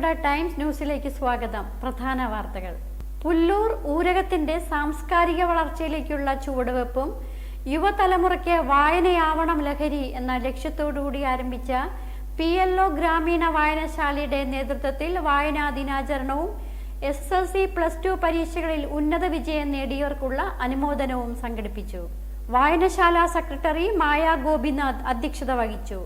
Irinjalakuda times ന്യൂസിലേക്ക് സ്വാഗതം. പ്രധാന വാർത്തകൾ. പുല്ലൂർ ഊരകത്തിന്റെ സാംസ്കാരിക വളർച്ചയിലേക്കുള്ള ചുവടുവെപ്പും യുവതലമുറയ്ക്ക് വായനയാവണം ലഹരി എന്ന ലക്ഷ്യത്തോടുകൂടി ആരംഭിച്ച പി എൽ ഒ ഗ്രാമീണ വായനശാലയുടെ നേതൃത്വത്തിൽ വായനാ ദിനാചരണവും S S L C plus two പരീക്ഷകളിൽ ഉന്നത വിജയം നേടിയവർക്കുള്ള അനുമോദനവും സംഘടിപ്പിച്ചു. വായനശാല സെക്രട്ടറി മായാ ഗോപിനാഥ് അധ്യക്ഷത വഹിച്ചു.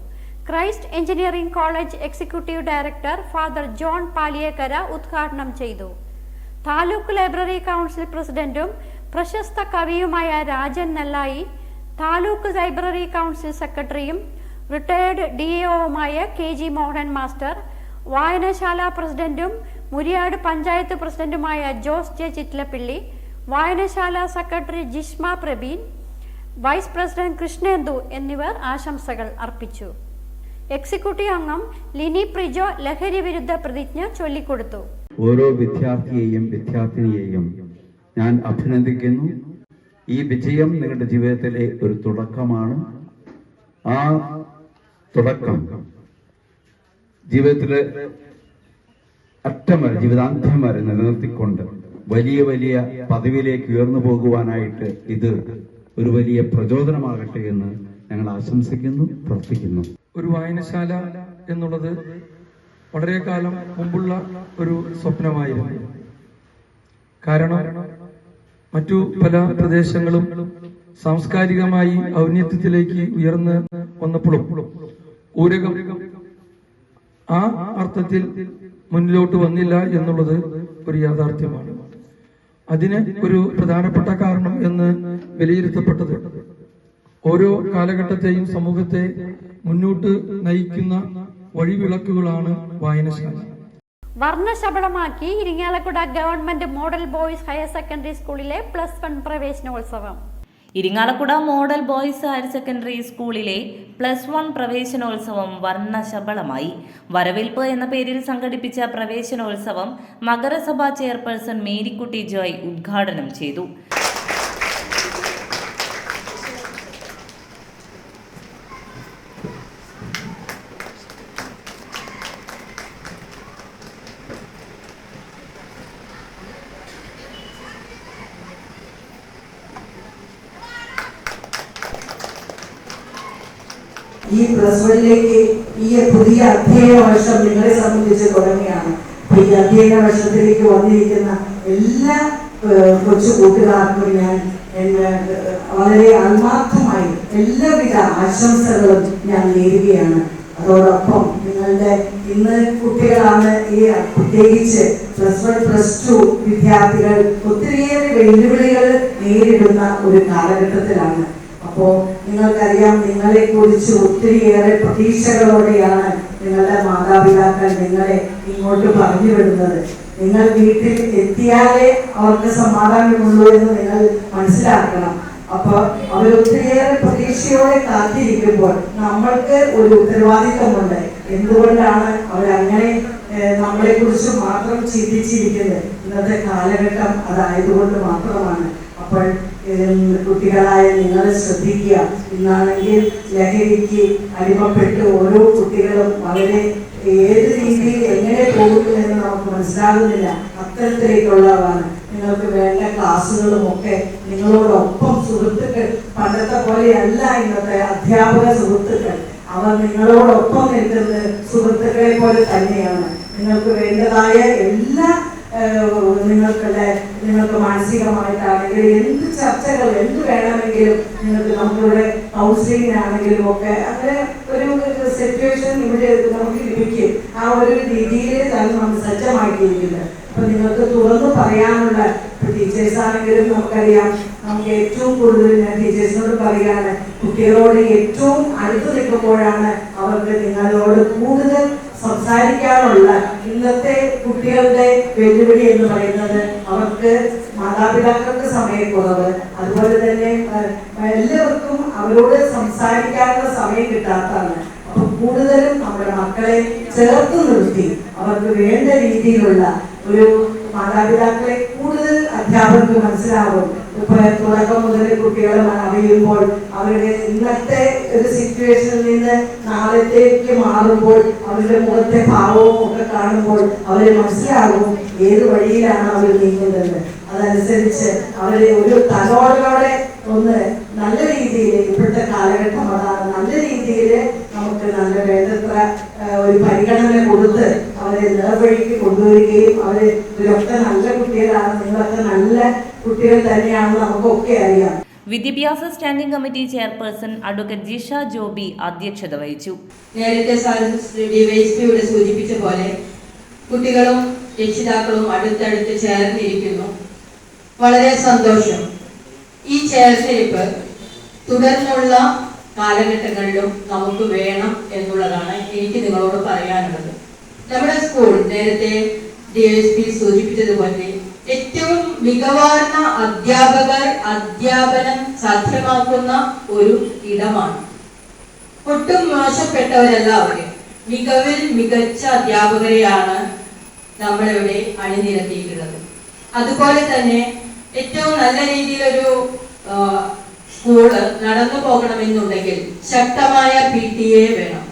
Christ engineering college executive director father John Paliyekkara ഉദ്ഘാടനം ചെയ്തു. താലൂക്ക് ലൈബ്രറി കൗൺസിൽ പ്രസിഡന്റും പ്രശസ്ത കവിയുമായ രാജൻ നെല്ലായി താലൂക്ക് ലൈബ്രറി കൗൺസിൽ സെക്രട്ടറിയും റിട്ടയേർഡ് ഡി എഒവുമായ കെ ജി മോഹൻ മാസ്റ്റർ വായനശാല പ്രസിഡന്റും മുരിയാട് പഞ്ചായത്ത് പ്രസിഡന്റുമായ ജോസ് ജെ ചിറ്റിലപ്പിള്ളി വായനശാല secretary Jishma Prabeen vice president Krishnendu എന്നിവർ ആശംസകൾ അർപ്പിച്ചു. എക്സിക്യൂട്ടീവ് അംഗം ലിനി പ്രിജോ ലഹരി വിരുദ്ധ പ്രതിജ്ഞ ചൊല്ലിക്കൊടുത്തു. ഓരോ വിദ്യാർത്ഥിയെയും വിദ്യാർത്ഥിനിയെയും ഞാൻ അഭിനന്ദിക്കുന്നു. ഈ വിജയം നിങ്ങളുടെ ജീവിതത്തിലെ ഒരു തുടക്കമാണ്. ആ തുടക്കം ജീവിതത്തിലെ അറ്റം ജീവിതാന്ത്യം വരെ നിലനിർത്തിക്കൊണ്ട് വലിയ വലിയ പദവിയിലേക്ക് ഉയർന്നു പോകുവാനായിട്ട് ഇത് ഒരു വലിയ പ്രചോദനമാകട്ടെ എന്ന് ഞങ്ങൾ ആശംസിക്കുന്നു പ്രാർത്ഥിക്കുന്നു. ഒരു വായനശാല എന്നുള്ളത് വളരെ കാലം മുമ്പുള്ള ഒരു സ്വപ്നമായിരുന്നു. കാരണം മറ്റു പല പ്രദേശങ്ങളും സാംസ്കാരികമായി ഔന്നത്യത്തിലേക്ക് ഉയർന്ന് വന്നപ്പോഴും ഊരകം ആ അർത്ഥത്തിൽ മുന്നിലോട്ട് വന്നില്ല എന്നുള്ളത് ഒരു യാഥാർത്ഥ്യമാണ്. അതിന് ഒരു പ്രധാനപ്പെട്ട കാരണം എന്ന് വിലയിരുത്തപ്പെട്ടത്. ഓരോ കാലഘട്ടത്തെയും സമൂഹത്തെ മുന്നോട്ട് നയിക്കുന്ന വഴിവിളക്കുകളാണ് വായനശാല. വർണശബളമാക്കി Irinjalakuda government model boys higher secondary സ്കൂളിലെ പ്ലസ് വൺ പ്രവേശനോത്സവം. Irinjalakuda model boys higher secondary സ്കൂളിലെ പ്ലസ് വൺ പ്രവേശനോത്സവം വർണശബളമായി. വരവേൽപ്പ് എന്ന പേരിൽ സംഘടിപ്പിച്ച പ്രവേശനോത്സവം നഗരസഭാ ചെയർപേഴ്സൺ മേരിക്കുട്ടി ജോയ് ഉദ്ഘാടനം ചെയ്തു ഈ പ്ലസ് ഈ പുതിയ അധ്യയന വർഷം നിങ്ങളെ സംബന്ധിച്ച് തുടങ്ങുകയാണ്. അപ്പൊ ഈ അധ്യയന വർഷത്തിലേക്ക് വന്നിരിക്കുന്ന എല്ലാ കൊച്ചു കൂട്ടുകാർക്കും ഞാൻ വളരെ ആത്മാർത്ഥമായി എല്ലാവിധ ആശംസകളും ഞാൻ നേരുകയാണ്. അതോടൊപ്പം നിങ്ങളുടെ ഇന്ന് കുട്ടികളാണ് ഈ പ്രത്യേകിച്ച് പ്ലസ് വൺ പ്ലസ് ടു വിദ്യാർത്ഥികൾ ഒത്തിരിയേറെ വെല്ലുവിളികൾ നേരിടുന്ന ഒരു കാലഘട്ടത്തിലാണ്. അപ്പോ നിങ്ങൾക്കറിയാം നിങ്ങളെ കുറിച്ച് ഒത്തിരിയേറെ പ്രതീക്ഷകളോടെയാണ് നിങ്ങളുടെ മാതാപിതാക്കൾ നിങ്ങളെ ഇങ്ങോട്ട് പറഞ്ഞു വിടുന്നത്. നിങ്ങൾ വീട്ടിൽ എത്തിയാലേ അവർക്ക് സമാധാനമുള്ളൂ എന്ന് നിങ്ങൾ മനസ്സിലാക്കണം. അവർ ഒത്തിരിയേറെ പ്രതീക്ഷയോടെ കാത്തിരിക്കുമ്പോൾ നമ്മൾക്ക് ഒരു ഉത്തരവാദിത്തമുണ്ട്. എന്തുകൊണ്ടാണ് അവരങ്ങനെ നമ്മളെ കുറിച്ച് മാത്രം ചിന്തിച്ചിരിക്കുന്നത്? ഇന്നത്തെ കാലഘട്ടം അതായതുകൊണ്ട് മാത്രമാണ്. അപ്പോൾ കുട്ടികളായ നിങ്ങൾ ശ്രദ്ധിക്കുക. ഇന്നാണെങ്കിൽ ലഹരിക്ക് അടിമപ്പെട്ട് ഓരോ കുട്ടികളും വളരെ ഏത് രീതിയിൽ എങ്ങനെ പോകുന്നുവെന്ന് നമുക്ക് മനസ്സിലാകുന്നില്ല. അത്തരത്തിലേക്കുള്ളതാണ് നിങ്ങൾക്ക് വേണ്ട ക്ലാസ്സുകളും ഒക്കെ നിങ്ങളോടൊപ്പം സുഹൃത്തുക്കൾ പണ്ടത്തെ പോലെയല്ല ഇന്നത്തെ അധ്യാപക സുഹൃത്തുക്കൾ. അവർ നിങ്ങളോടൊപ്പം നിൽക്കുന്നത് സുഹൃത്തുക്കളെ പോലെ തന്നെയാണ്. നിങ്ങൾക്ക് വേണ്ടതായ എല്ലാ നിങ്ങൾക്കുള്ള നിങ്ങൾക്ക് മാനസികമായിട്ടാണെങ്കിലും എന്ത് ചർച്ചകൾ എന്ത് വേണമെങ്കിലും നിങ്ങൾക്ക് നമ്മളുടെ കൗൺസിലിങ്ങിനാണെങ്കിലും ഒക്കെ അങ്ങനെ ഒരു സിറ്റുവേഷൻ ഇവിടെ നമുക്ക് ലഭിക്കും. ആ ഒരു രീതിയിൽ തന്നെ നമ്മൾ സജ്ജമാക്കിയിരിക്കുന്നത് അപ്പൊ നിങ്ങൾക്ക് തുറന്നു പറയാനുള്ള ടീച്ചേഴ്സ് ആണെങ്കിലും നമുക്കറിയാം നമുക്ക് ഏറ്റവും കൂടുതൽ ഞാൻ ടീച്ചേഴ്സിനോട് പറയാണ് കുട്ടികളോട് ഏറ്റവും അടുത്ത് നിൽക്കുമ്പോഴാണ് അവർക്ക് നിങ്ങളോട് കൂടുതൽ സംസാരിക്കാനുള്ള ഇന്നത്തെ കുട്ടികളുടെ വെല്ലുവിളി എന്ന് പറയുന്നത് അവർക്ക് മാതാപിതാക്കൾക്ക് സമയക്കുറവ് അതുപോലെ തന്നെ എല്ലാവർക്കും അവരോട് സംസാരിക്കാനുള്ള സമയം കിട്ടാത്തതാണ്. അപ്പൊ കൂടുതലും നമ്മുടെ മക്കളെ ചേർത്ത് നിർത്തി അവർക്ക് വേണ്ട രീതിയിലുള്ള ഒരു മാതാപിതാക്കളെ കൂടുതൽ അധ്യാപകർക്ക് മനസ്സിലാവും. തുടക്കം മുതൽ കുട്ടികളെ അറിയുമ്പോൾ അവരുടെ ഇന്നത്തെ ഒരു സിറ്റുവേഷനിൽ നിന്ന് നാളത്തേക്ക് മാറുമ്പോൾ അവരുടെ മുഖത്തെ ഭാവവും ഒക്കെ കാണുമ്പോൾ അവർ മനസ്സിലാകും ഏത് വഴിയിലാണ് അവർ നീങ്ങുന്നത്. അതനുസരിച്ച് അവരെ ഒരു തലോടലോടെ ഒന്ന് നല്ല രീതിയിൽ ഇപ്പോഴത്തെ കാലഘട്ടം അതാണ് നല്ല രീതിയിൽ നമുക്ക് നല്ല വേണ്ടത്ര ഒരു പരിഗണന കൊടുത്ത് അവരെ നേർവഴിക്ക് കൊണ്ടുവരികയും അവരെ ഇവരൊക്കെ നല്ല കുട്ടികളാണ് നിങ്ങളൊക്കെ നല്ല കുട്ടികൾ തന്നെയാണെന്ന് നമുക്കൊക്കെ അറിയാം. വിദ്യാഭ്യാസ standing committee chairperson advocate Jisha Joby അധ്യക്ഷത വഹിച്ചു. നേരത്തെ സാർ ഡിവൈഎസ്പി സൂചിപ്പിച്ച പോലെ കുട്ടികളും രക്ഷിതാക്കളും അടുത്തടുത്ത് ചേർന്നിരിക്കുന്നു. വളരെ സന്തോഷം. ഈ ചേർത്തിരിപ്പ് തുടർന്നുള്ള കാലഘട്ടങ്ങളിലും നമുക്ക് വേണം എന്നുള്ളതാണ് എനിക്ക് നിങ്ങളോട് പറയാനുള്ളത്. നമ്മുടെ സ്കൂൾ നേരത്തെ ഡി എസ് പി സൂചിപ്പിച്ചതുപോലെ ഏറ്റവും മികവാർന്ന അധ്യാപകർ അധ്യാപനം സാധ്യമാക്കുന്ന ഒരു ഇടമാണ്. ഒട്ടും മോശപ്പെട്ടവരല്ല അവർ മികവിൽ മികച്ച അധ്യാപകരെയാണ് നമ്മളിവിടെ അണിനിരത്തിയിട്ടുള്ളത് അതുപോലെ തന്നെ ഏറ്റവും നല്ല രീതിയിലൊരു സ്കൂൾ നടന്നു പോകണമെന്നുണ്ടെങ്കിൽ ശക്തമായ പി ടി എ വേണം.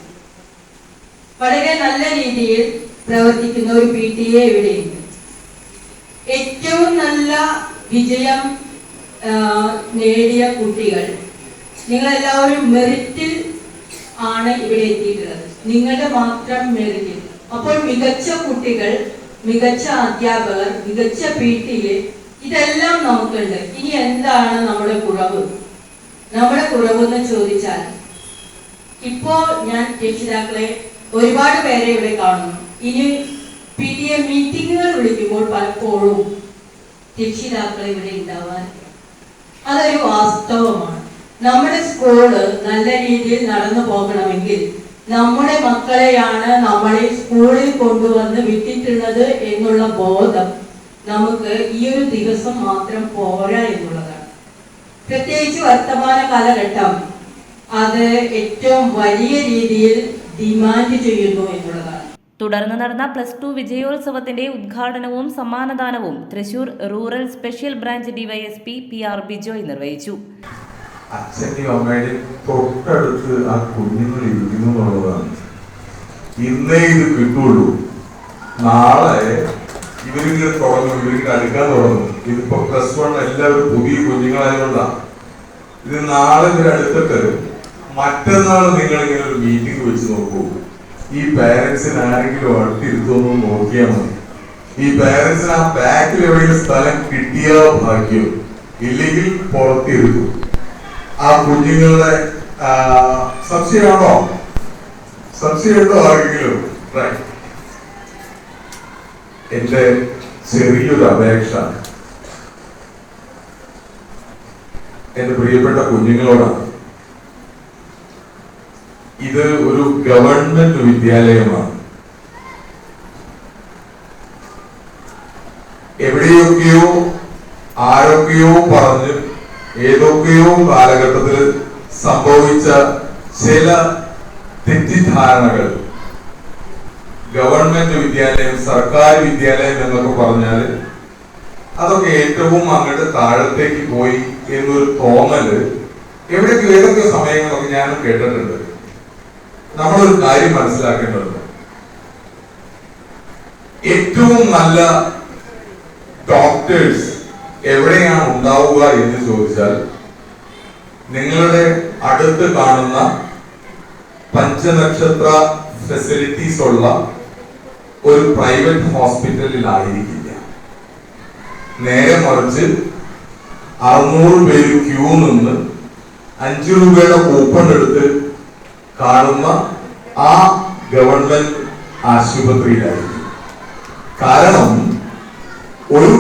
വളരെ നല്ല രീതിയിൽ പ്രവർത്തിക്കുന്ന ഒരു പി ടി എ ഇവിടെയുണ്ട് ഏറ്റവും നല്ല വിജയം നേടിയ കുട്ടികൾ നിങ്ങൾ എല്ലാവരും മെറിറ്റിൽ ആണ് ഇവിടെ എത്തിയിട്ടുള്ളത്. നിങ്ങളുടെ മാത്രം മെറിറ്റിൽ. അപ്പോൾ മികച്ച കുട്ടികൾ മികച്ച അധ്യാപകർ മികച്ച ടി ഇതെല്ലാം നമുക്കുണ്ട്. ഇനി എന്താണ് നമ്മുടെ കുറവ്? നമ്മുടെ കുറവെന്ന് ചോദിച്ചാൽ ഇപ്പോ ഞാൻ രക്ഷിതാക്കളെ ഒരുപാട് പേരെ ഇവിടെ കാണുന്നു. ഇനി പി ടി എ മീറ്റിങ്ങുകൾ വിളിക്കുമ്പോൾ പലപ്പോഴും രക്ഷിതാക്കൾ ഇവിടെ ഉണ്ടാവാൻ അതൊരു വാസ്തവമാണ്. നമ്മുടെ സ്കൂൾ നല്ല രീതിയിൽ നടന്നു പോകണമെങ്കിൽ നമ്മുടെ മക്കളെയാണ് നമ്മളെ സ്കൂളിൽ കൊണ്ടുവന്ന് വിട്ടിട്ടുള്ളത് എന്നുള്ള ബോധം നമുക്ക് ഈ ഒരു ദിവസം മാത്രം പോരാ എന്നുള്ളതാണ്. പ്രത്യേകിച്ച് വർത്തമാന കാലഘട്ടം അത് ഏറ്റവും വലിയ രീതിയിൽ ഡിമാൻഡ് ചെയ്യുന്നു എന്നുള്ളതാണ്. തുടർന്ന് നടന്ന പ്ലസ് ടു വിജയോത്സവത്തിന്റെ ഉദ്ഘാടനവും സമ്മാനദാനവും Thrissur rural special branch DYSP P R Bijoy നിർവഹിച്ചു. ആ ഇത് നാളെ ഇതിപ്പോ പ്ലസ് എല്ലാവരും ഇത് നാളെ ഇവർ അടുത്തിട്ട് മറ്റന്നാൾ നിങ്ങൾ ഇങ്ങനെ ഒരു മീറ്റിംഗ് വെച്ച് നോക്കൂ. ഈ പാരന്റ്സിന് ആരെങ്കിലും അടുത്തിരുത്തുമെന്ന് നോക്കിയാൽ മതി. ഈ പാരന്റ്സിന് ആ ബാക്കിൽ എവിടെയെങ്കിലും സ്ഥലം കിട്ടിയാ ഭാഗ്യം. ഇല്ലെങ്കിൽ പുറത്തിരുത്തും. ആ കുഞ്ഞുങ്ങളുടെ സംശയമാണോ? സംശയമുണ്ടോ ആരെങ്കിലും. എന്റെ ചെറിയൊരു അപേക്ഷ. എന്റെ പ്രിയപ്പെട്ട കുഞ്ഞുങ്ങളോടാണ്. ഇത് ഒരു ഗവൺമെന്റ് വിദ്യാലയമാണ്. എവിടെയൊക്കെയോ ആരൊക്കെയോ പറഞ്ഞ് ഏതൊക്കെയോ കാലഘട്ടത്തിൽ സംഭവിച്ച ചില തെറ്റിദ്ധാരണകൾ. ഗവൺമെന്റ് വിദ്യാലയം സർക്കാർ വിദ്യാലയം എന്നൊക്കെ പറഞ്ഞാൽ അതൊക്കെ ഏറ്റവും അങ്ങോട്ട് താഴത്തേക്ക് പോയി എന്നൊരു തോന്നൽ എവിടെയൊക്കെ ഏതൊക്കെ സമയങ്ങളൊക്കെ ഞാനും കേട്ടിട്ടുണ്ട്. നമ്മളൊരു കാര്യം മനസ്സിലാക്കേണ്ടതുണ്ട്. ഏറ്റവും നല്ല ഡോക്ടേഴ്സ് എവിടെയാണ് ഉണ്ടാവുക എന്ന് ചോദിച്ചാൽ നിങ്ങളുടെ അടുത്ത് കാണുന്ന പഞ്ചനക്ഷത്ര ഫെസിലിറ്റീസ് ഉള്ള ഒരു പ്രൈവറ്റ് ഹോസ്പിറ്റലിലായിരിക്കില്ല നേരെ മറിച്ച് അറുന്നൂറ് പേര് ക്യൂ നിന്ന് അഞ്ചു രൂപയുടെ കൂപ്പൺ എടുത്ത് കാണുന്ന ആ ഗവൺമെന്റ് ആശുപത്രിയിലായിരുന്നു കാരണം ഒരു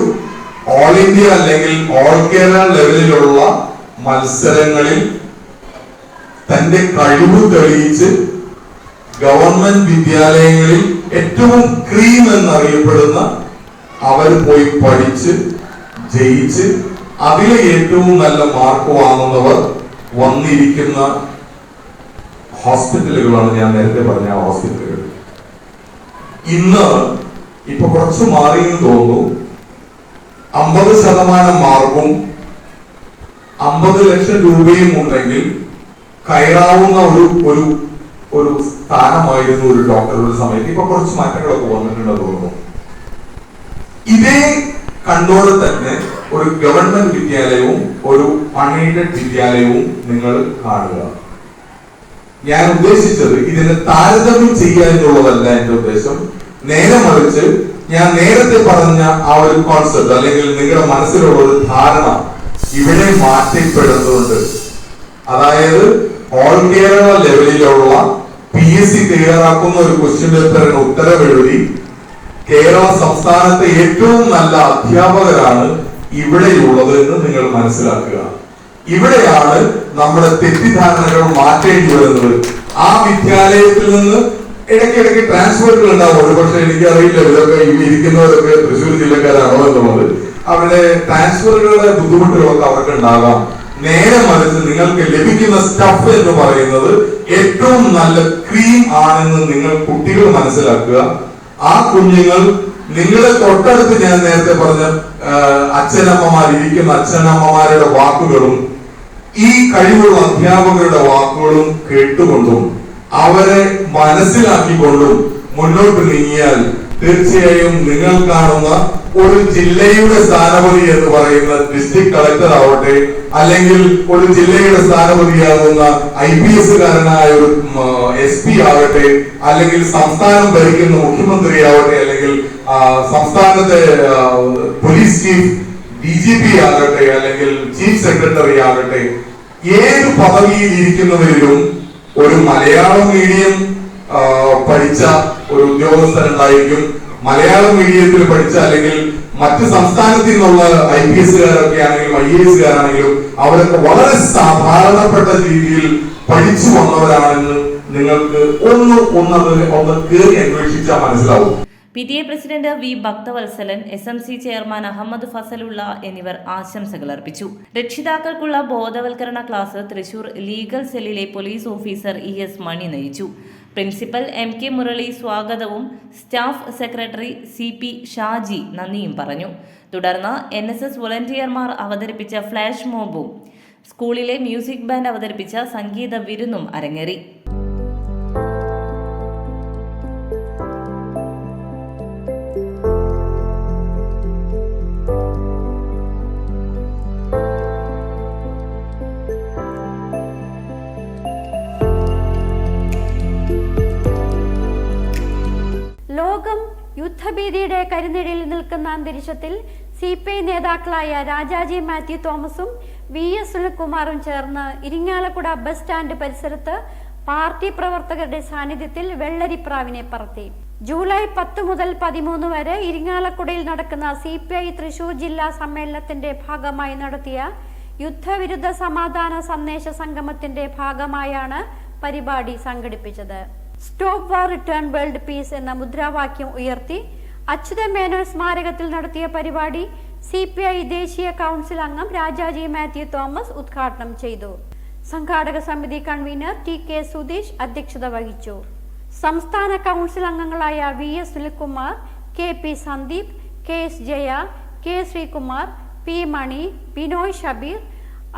ഓൾ ഇന്ത്യ അല്ലെങ്കിൽ ഓൾ കേരള ലെവലിലുള്ള മത്സരങ്ങളിൽ തന്റെ കഴിവ് തെളിയിച്ച് ഗവൺമെന്റ് വിദ്യാലയങ്ങളിൽ ഏറ്റവും ക്രീം എന്നറിയപ്പെടുന്ന അവർ പോയി പഠിച്ച് ജയിച്ച് അതിലെ ഏറ്റവും നല്ല മാർക്ക് വാങ്ങുന്നവർ വന്നിരിക്കുന്ന ഹോസ്പിറ്റലുകളാണ് ഞാൻ നേരത്തെ പറഞ്ഞ ഹോസ്പിറ്റലുകൾ. ഇന്ന് ഇപ്പൊ കുറച്ച് മാറിയെന്ന് തോന്നുന്നു. അമ്പത് ശതമാനം മാർക്കും അമ്പത് ലക്ഷം രൂപയും ഉണ്ടെങ്കിൽ കയറാവുന്ന ഒരു ഒരു ഒരു സ്ഥാനമായിരുന്നു ഒരു ഡോക്ടറുടെ സമയത്ത്. ഇപ്പൊ കുറച്ച് മാറ്റങ്ങളൊക്കെ വന്നിട്ടുണ്ട് തോന്നുന്നു. ഇതേ കണ്ടോടെ തന്നെ ഒരു ഗവൺമെന്റ് വിദ്യാലയവും ഒരു അൺഎയ്ഡഡ് വിദ്യാലയവും നിങ്ങൾ കാണുക. ഞാൻ ഉദ്ദേശിച്ചത് ഇതിനെ താരതമ്യം ചെയ്യുക എന്നുള്ളതല്ല എന്റെ ഉദ്ദേശം. നേരെ മറിച്ച് ഞാൻ നേരത്തെ പറഞ്ഞ ആ ഒരു കോൺസെപ്റ്റ് അല്ലെങ്കിൽ നിങ്ങളുടെ മനസ്സിലുള്ള ഒരു ധാരണ ഇവിടെ മാറ്റപ്പെടുന്നുണ്ട്. അതായത് ഓൾ കേരള ലെവലിലുള്ള പി എസ് സി തയ്യാറാക്കുന്ന ഒരു ക്വസ്റ്റ്യൻ പേപ്പറിന് ഉത്തരവെഴുതി കേരള സംസ്ഥാനത്തെ ഏറ്റവും നല്ല അധ്യാപകരാണ് ഇവിടെയുള്ളത് എന്ന് നിങ്ങൾ മനസ്സിലാക്കുക. ഇവിടെയാണ് നമ്മുടെ തെറ്റിദ്ധാരണകൾ മാറ്റേണ്ടി വരുന്നത് ആ വിദ്യാലയത്തിൽ നിന്ന് ഇടയ്ക്കിടയ്ക്ക് ട്രാൻസ്ഫറുകൾ ഉണ്ടാവും ഒരുപക്ഷെ എനിക്കറിയില്ല ഇതൊക്കെ ഈ ഇരിക്കുന്നവരൊക്കെ തൃശ്ശൂർ ജില്ലക്കാരാണോ എന്നുള്ളത്. അവിടെ ട്രാൻസ്ഫറുകളുടെ ബുദ്ധിമുട്ടുകളൊക്കെ അവർക്ക് ഉണ്ടാകാം. നേരെ മറിച്ച് നിങ്ങൾക്ക് ലഭിക്കുന്ന സ്റ്റഫ് എന്ന് പറയുന്നത് ഏറ്റവും നല്ല ക്രീം ആണെന്ന് നിങ്ങൾ കുട്ടികൾ മനസ്സിലാക്കുക. ആ കുഞ്ഞുങ്ങൾ നിങ്ങളെ തൊട്ടടുത്ത് ഞാൻ നേരത്തെ പറഞ്ഞ അച്ഛനമ്മമാർ ഇരിക്കുന്ന അച്ഛനമ്മമാരുടെ വാക്കുകളും ഈ കഴിവുള്ള അധ്യാപകരുടെ വാക്കുകളും കേട്ടുകൊണ്ടും അവരെ മനസ്സിലാക്കിക്കൊണ്ടും മുന്നോട്ട് നീങ്ങിയാൽ തീർച്ചയായും നിങ്ങൾ കാണുന്ന ഒരു ജില്ലയുടെ സ്ഥാനപതി എന്ന് പറയുന്ന ഡിസ്ട്രിക്ട് കളക്ടർ ആവട്ടെ അല്ലെങ്കിൽ ഒരു ജില്ലയുടെ സ്ഥാനപതിയാകുന്ന ഐ പി എസ് കാരനായ ഒരു എസ് പി ആവട്ടെ അല്ലെങ്കിൽ സംസ്ഥാനം ഭരിക്കുന്ന മുഖ്യമന്ത്രി ആവട്ടെ അല്ലെങ്കിൽ സംസ്ഥാനത്തെ police chief D G P ആകട്ടെ അല്ലെങ്കിൽ ചീഫ് സെക്രട്ടറി ആകട്ടെ ഏത് പദവിയിൽ ഇരിക്കുന്നവരിലും ഒരു മലയാള മീഡിയം പഠിച്ച ഒരു ഉദ്യോഗസ്ഥൻ ഉണ്ടായിരിക്കും. മലയാളം മീഡിയത്തിൽ പഠിച്ച അല്ലെങ്കിൽ മറ്റ് സംസ്ഥാനത്തിൽ നിന്നുള്ള ഐ പി എസുകാരൊക്കെ ആണെങ്കിലും ഐ എ എസുകാരാണെങ്കിലും അവരൊക്കെ വളരെ സാധാരണപ്പെട്ട രീതിയിൽ പഠിച്ചു വന്നവരാണെന്ന് നിങ്ങൾക്ക് ഒന്ന് ഒന്നത് ഒന്ന് കയറി അന്വേഷിച്ചാൽ മനസ്സിലാവും. P T A president V Bhakthavatsalan S M C chairman Ahammed Fazlulla എന്നിവർ ആശംസകൾ അർപ്പിച്ചു. രക്ഷിതാക്കൾക്കുള്ള ബോധവൽക്കരണ ക്ലാസ് തൃശൂർ ലീഗൽ സെല്ലിലെ police officer E S Mani നയിച്ചു. പ്രിൻസിപ്പൽ എം കെ മുരളി സ്വാഗതവും staff secretary C P Shaji നന്ദിയും പറഞ്ഞു. തുടർന്ന് എൻ എസ് എസ് വോളണ്ടിയർമാർ അവതരിപ്പിച്ച ഫ്ലാഷ് മോബും സ്കൂളിലെ മ്യൂസിക് ബാൻഡ് അവതരിപ്പിച്ച സംഗീത വിരുന്നും അരങ്ങേറി. കരിനിഴയിൽ നിൽക്കുന്ന അന്തരീക്ഷത്തിൽ സി പി ഐ നേതാക്കളായ രാജാജി മാത്യു തോമസും വി എസ് സുനിൽകുമാറും ചേർന്ന് ഇരിങ്ങാലക്കുട ബസ് സ്റ്റാൻഡ് പരിസരത്ത് പാർട്ടി പ്രവർത്തകരുടെ സാന്നിധ്യത്തിൽ വെള്ളരിപ്രാവിനെ പറത്തി. ജൂലൈ പത്ത് മുതൽ പതിമൂന്ന് വരെ ഇരിങ്ങാലക്കുടയിൽ നടക്കുന്ന സി പി ഐ തൃശൂർ ജില്ലാ സമ്മേളനത്തിന്റെ ഭാഗമായി നടത്തിയ യുദ്ധവിരുദ്ധ സമാധാന സന്ദേശ സംഗമത്തിന്റെ ഭാഗമായാണ് പരിപാടി സംഘടിപ്പിച്ചത്. Stop war return world peace എന്ന മുദ്രാവാക്യം ഉയർത്തി അച്യുത മേനോൻ സ്മാരകത്തിൽ നടത്തിയ പരിപാടി സി പി ഐ ദേശീയ കൗൺസിൽ അംഗം രാജാജി മാത്യു തോമസ് ഉദ്ഘാടനം ചെയ്തു. സംഘാടക സമിതി കൺവീനർ ടി കെ സുധീഷ് അധ്യക്ഷത വഹിച്ചു. സംസ്ഥാന കൗൺസിൽ അംഗങ്ങളായ V S Sunilkumar K P Sandeep K S Jaya K Sreekumar P Mani Binoy Shabeer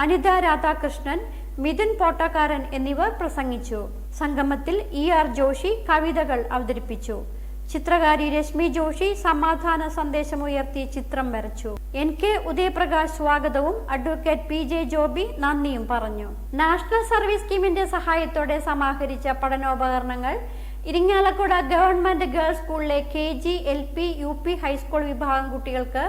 Anitha Radhakrishnan Midhun Pottakkaran എന്നിവർ പ്രസംഗിച്ചു. സംഗമത്തിൽ ഇ ആർ ജോഷി കവിതകൾ അവതരിപ്പിച്ചു. ചിത്രകാരി രശ്മി ജോഷി സമാധാന സന്ദേശമുയർത്തി ചിത്രം വരച്ചു. എൻ കെ ഉദയപ്രകാശ് സ്വാഗതവും. അഡ്വക്കേറ്റ് പി ജെ ജോബി നന്ദിയും പറഞ്ഞു. നാഷണൽ സർവീസ് സ്കീമിന്റെ സഹായത്തോടെ സമാഹരിച്ച പഠനോപകരണങ്ങൾ ഇരിങ്ങാലക്കുട ഗവൺമെന്റ് ഗേൾസ് സ്കൂളിലെ K G L P U P high school വിഭാഗം കുട്ടികൾക്ക്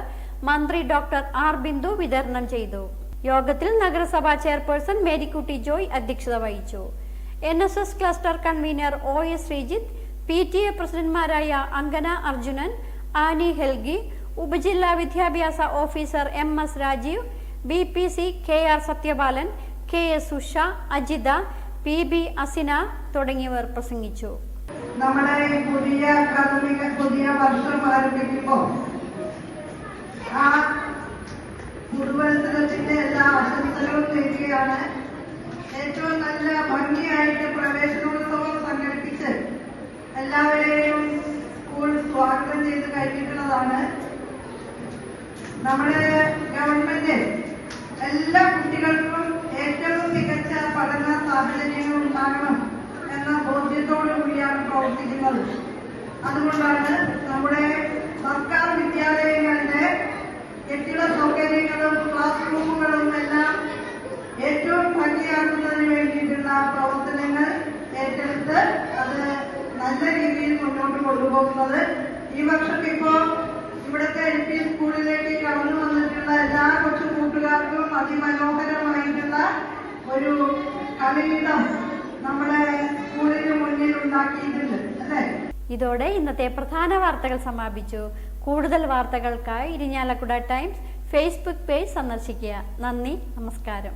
മന്ത്രി ഡോക്ടർ ആർ ബിന്ദു വിതരണം ചെയ്തു. യോഗത്തിൽ നഗരസഭാ ചെയർപേഴ്സൺ മേരിക്കുട്ടി ജോയ് അധ്യക്ഷത വഹിച്ചു. N S S cluster convener O S Sreejith P T A പ്രസിഡന്റ്മാരായ Ankana Arjunan Annie Helgi ഉപജില്ലാ വിദ്യാഭ്യാസ officer M S Rajeev B P C K R Sathyapalan K S Usha Ajitha P B Asina തുടങ്ങിയവർ പ്രസംഗിച്ചു. നമ്മുടെ പുതിയ പ്രാഥമിക പുതിയ വർഷം ആരംഭിക്കുമ്പോൾ ആ പുതുവത്സരത്തിന്റെ എല്ലാ ആശംസകളും നേരുകയാണ് ഏറ്റവും നല്ല ഭംഗിയായിട്ട് സംഘടിപ്പിച്ച് എല്ലാവരെയും സ്കൂൾ സ്വാഗതം ചെയ്ത് കഴിഞ്ഞിട്ടുള്ളതാണ്. നമ്മുടെ ഗവൺമെന്റ് എല്ലാ കുട്ടികൾക്കും ഏറ്റവും മികച്ച പഠന സാഹചര്യങ്ങൾ ഉണ്ടാകണം എന്ന ബോധ്യത്തോടു കൂടിയാണ് പ്രവർത്തിക്കുന്നത്. അതുകൊണ്ടാണ് നമ്മുടെ സർക്കാർ വിദ്യാലയങ്ങളിലെ കെട്ടിട സൗകര്യങ്ങളും ക്ലാസ് റൂമുകളും എല്ലാം ഏറ്റവും ഭംഗിയാക്കുന്നതിന് വേണ്ടിയിട്ടുള്ള പ്രവർത്തനങ്ങൾ ഏറ്റെടുത്ത് അത് നല്ല രീതിയിൽ മുന്നോട്ട് കൊണ്ടുപോകുന്നത് ഈ വർഷം ഇപ്പോ ഇവിടുത്തെ എൽ പി സ്കൂളിലേക്ക് കടന്നു വന്നിട്ടുള്ള എല്ലാ കൊച്ചു കൂട്ടുകാർക്കും അതിമനോഹരമായിട്ടുള്ള ഒരു കളിയിടം നമ്മുടെ സ്കൂളിന് മുന്നിൽ ഉണ്ടാക്കിയിട്ടുണ്ട് അല്ലേ? ഇതോടെ ഇന്നത്തെ പ്രധാന വാർത്തകൾ സമാപിച്ചു. കൂടുതൽ വാർത്തകൾക്കായി ഇരിഞ്ഞാലക്കുട ടൈംസ് ഫേസ്ബുക്ക് പേജ് സന്ദർശിക്കുക. നന്ദി നമസ്കാരം.